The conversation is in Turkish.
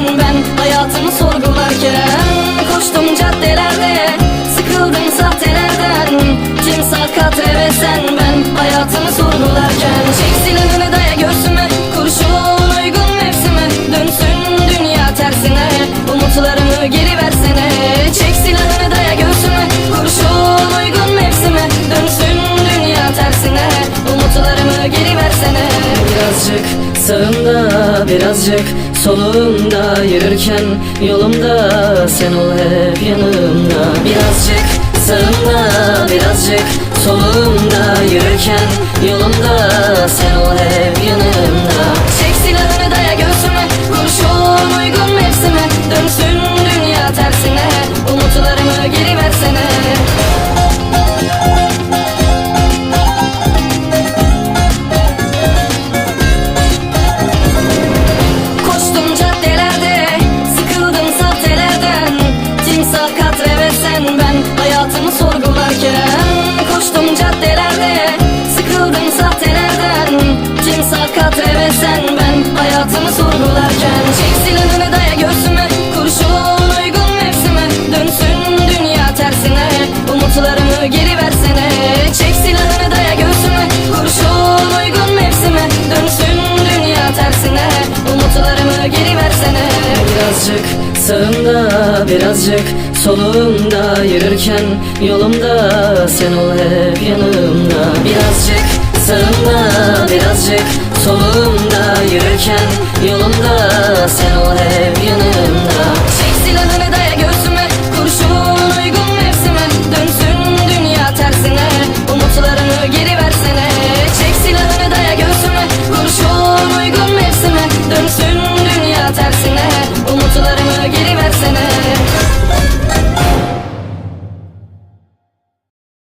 Bazen ben hayatımı sorgularken. Koştum caddelerde Sıkıldım sahtelerden. Kim sakat ve sen ben Hayatımı sorgularken. Çeksin önüne daya göğsüme Kurşun uygun mevsime. Dönsün dünya tersine Umutlarımı geri versene. Çeksin önüne daya göğsüme Kurşun uygun mevsime. Dönsün dünya tersine Umutlarımı geri versene. Birazcık sağımda birazcık solumda Yürürken yolumda sen ol hep yanımda. Birazcık sağımda birazcık solumda Yürürken yolumda sen ol hep yanımda geri versene. Çek silahını daya göğsüme, kurşun uygun mevsime. Dönsün dünya tersine, umutlarımı geri versene. Birazcık sağımda birazcık solumda Yürürken yolumda sen ol hep yanımda. Birazcık